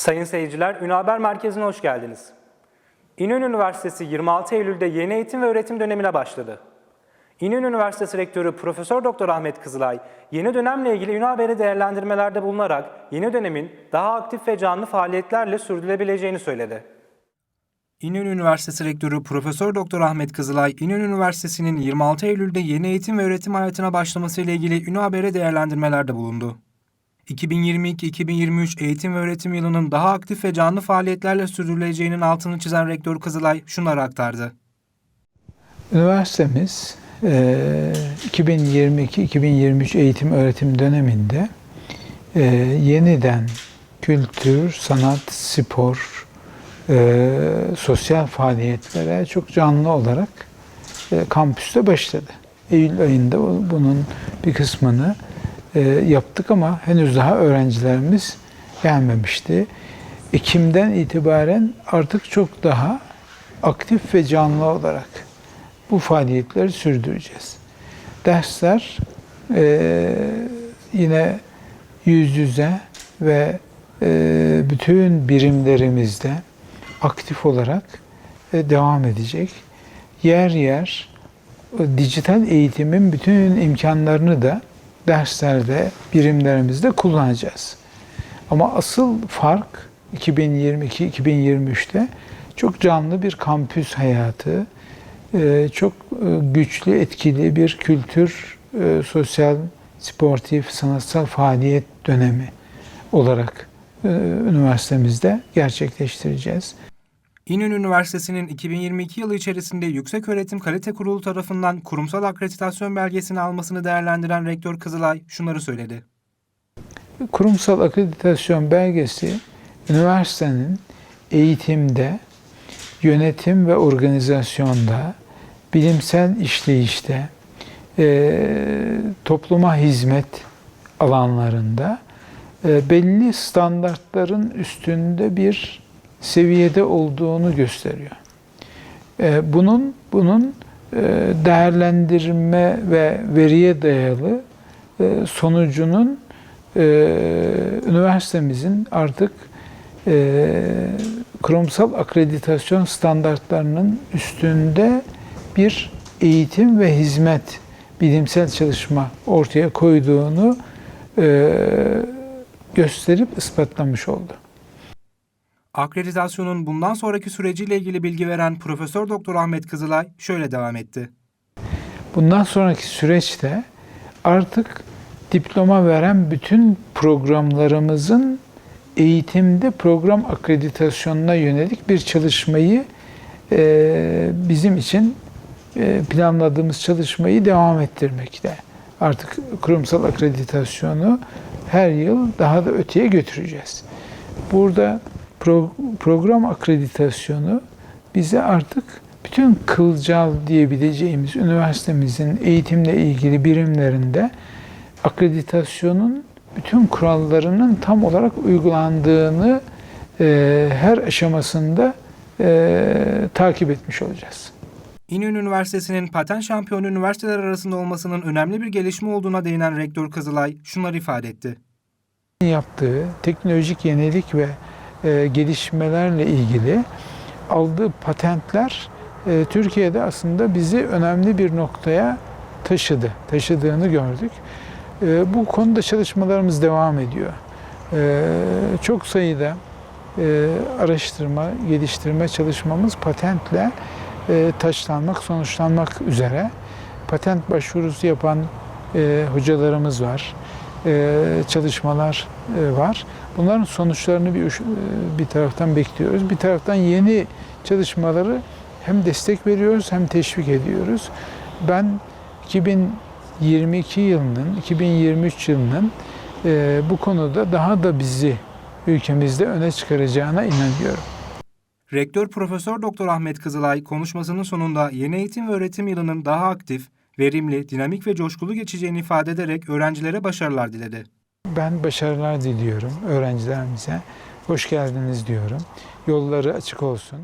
Sayın seyirciler, Ünlü Haber Merkezi'ne hoş geldiniz. İnönü Üniversitesi 26 Eylül'de yeni eğitim ve öğretim dönemine başladı. İnönü Üniversitesi Rektörü Profesör Doktor Ahmet Kızılay, yeni dönemle ilgili Ünlü Haber'e değerlendirmelerde bulunarak yeni dönemin daha aktif ve canlı faaliyetlerle sürdürülebileceğini söyledi. İnönü Üniversitesi Rektörü Profesör Doktor Ahmet Kızılay, İnönü Üniversitesi'nin 26 Eylül'de yeni eğitim ve öğretim hayatına başlaması ile ilgili Ünlü Haber'e değerlendirmelerde bulundu. 2022-2023 eğitim ve öğretim yılının daha aktif ve canlı faaliyetlerle sürdürüleceğinin altını çizen Rektör Kızılay şunları aktardı. Üniversitemiz eee, 2022-2023 eğitim öğretim döneminde eee, yeniden kültür, sanat, spor, eee, sosyal faaliyetlere çok canlı olarak kampüste başladı. Eylül ayında bu- bunun bir kısmını eee, yaptık ama henüz daha öğrencilerimiz gelmemişti. Ekim'den itibaren artık çok daha aktif ve canlı olarak bu faaliyetleri sürdüreceğiz. Dersler eee, yine yüz yüze ve eee, bütün birimlerimizde aktif olarak e, devam edecek. Yer yer e, dijital eğitimin bütün imkanlarını da derslerde, birimlerimizde kullanacağız. Ama asıl fark 2022-2023'te çok canlı bir kampüs hayatı, e, çok e, güçlü, etkili bir kültür, e, sosyal, sportif, sanatsal faaliyet dönemi olarak üniversitemizde gerçekleştireceğiz. İnönü Üniversitesi'nin 2022 yılı içerisinde Yükseköğretim Kalite Kurulu tarafından kurumsal akreditasyon belgesini almasını değerlendiren Rektör Kızılay şunları söyledi. Kurumsal akreditasyon belgesi üniversitenin eğitimde, yönetim ve organizasyonda, bilimsel işleyişte, eee, topluma hizmet alanlarında eee, belli standartların üstünde bir seviyede olduğunu gösteriyor. Eee, bunun bunun eee, değerlendirme ve veriye dayalı eee, sonucunun üniversitemizin artık eee, kurumsal akreditasyon standartlarının üstünde bir eğitim ve hizmet bilimsel çalışma ortaya koyduğunu gösterip ispatlamış oldu. Akreditasyonun bundan sonraki süreciyle ilgili bilgi veren Profesör Doktor Ahmet Kızılay şöyle devam etti. Bundan sonraki süreçte artık diploma veren bütün programlarımızın eğitimde program akreditasyonuna yönelik bir çalışmayı eee, bizim için eee, planladığımız çalışmayı devam ettirmekte. Artık kurumsal akreditasyonu her yıl daha da öteye götüreceğiz. Burada pro- program akreditasyonu bize artık bütün kılcal diyebileceğimiz üniversitemizin eğitimle ilgili birimlerinde akreditasyonun bütün kurallarının tam olarak uygulandığını e, her aşamasında e, takip etmiş olacağız. İnönü Üniversitesi'nin paten şampiyonu üniversiteler arasında olmasının önemli bir gelişme olduğuna değinen Rektör Kızılay şunları ifade etti. yaptığı teknolojik yenilik ve e, gelişmelerle ilgili aldığı patentler e, Türkiye'de aslında bizi önemli bir noktaya taşıdı, taşıdığını gördük. E, bu konuda çalışmalarımız devam ediyor. Çok sayıda araştırma, geliştirme çalışmamız patentle taşlanmak, sonuçlanmak üzere. Patent başvurusu yapan hocalarımız var çalışmalar e, var. Bunların sonuçlarını bir, e, bir taraftan bekliyoruz. Bir taraftan yeni çalışmaları hem destek veriyoruz hem teşvik ediyoruz. Ben 2022 yılının, 2023 yılının e, bu konuda daha da bizi ülkemizde öne çıkaracağına inanıyorum. Rektör Profesör Doktor Ahmet Kızılay konuşmasının sonunda yeni eğitim ve öğretim yılının daha aktif, verimli, dinamik ve coşkulu geçeceğini ifade ederek öğrencilere başarılar diledi. Ben başarılar diliyorum öğrencilerimize. Hoş geldiniz diyorum. Yolları açık olsun.